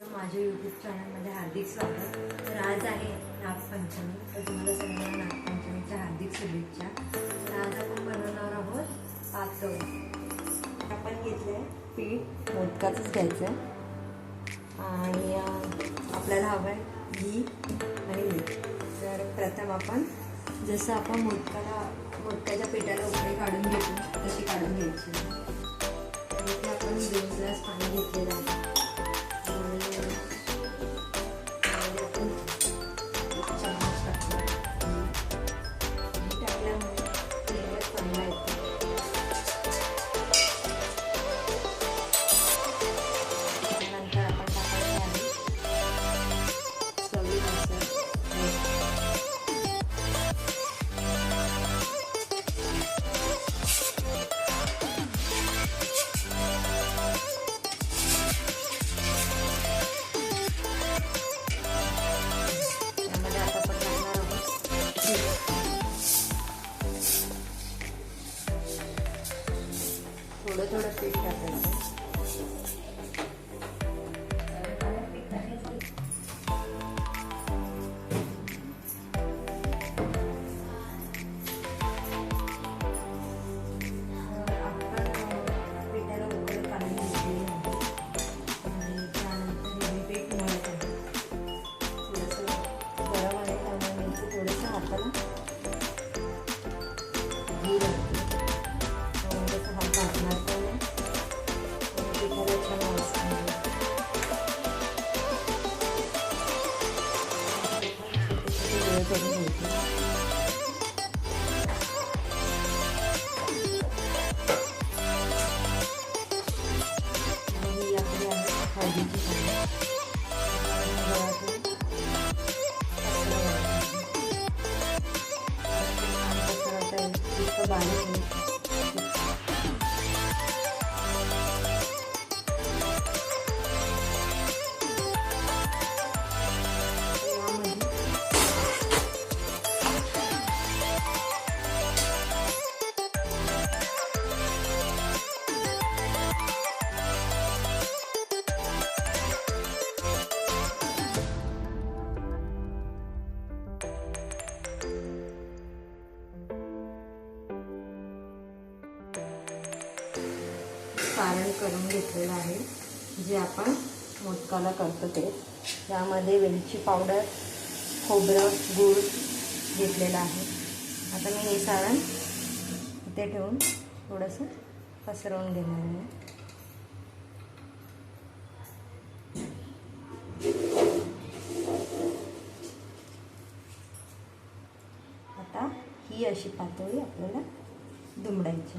माझ्या यूट्यूब चॅनलमध्ये हार्दिक स्वागत. तर आज आहे नागपंचमी. तर तुम्हाला सगळ्यांना नागपंचमीच्या हार्दिक शुभेच्छा. तर आज आपण बनवणार आहोत पातळ. आपण घेतलं आहे पीठ मोदकाचंच घ्यायचं आहे आणि आपल्याला हवं आहे घी आणि मीठ. तर प्रथम आपण जसं आपण मोदकाला मोदकाच्या पिठाला उकळी काढून घेतो तशी काढून घ्यायची. तर इथे आपण दोन ग्लास पाणी घेतलेलं आहे. थोडं थोडं पीठ टाकायचं. आपण पिठाला उकळी काढून छोटे गोळे करून घ्यायचे आणि सारण करून घेतलेलं आहे जे आपण मोदकाला करतो ते. त्यामध्ये वेलची पावडर खोबरं गूळ घेतलेलं आहे. आता मी हे सारण इथे ठेवून थोडंसं पसरवून घेणार आहे. आता ही अशी पातळी आपल्याला दुमडायची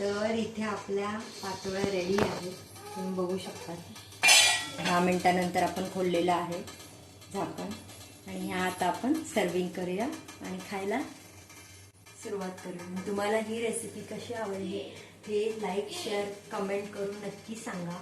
तर इथे आपल्या पातोळ्या रेडी आहेत. तुम्ही बघू शकता. दहा मिनटानंतर आपण खोललेलं आहे झाकण. आणि ह्या आता आपण सर्विंग करूया आणि खायला सुरुवात करूया. तुम्हाला ही रेसिपी कशी आवडली हे लाईक शेअर कमेंट करून नक्की सांगा.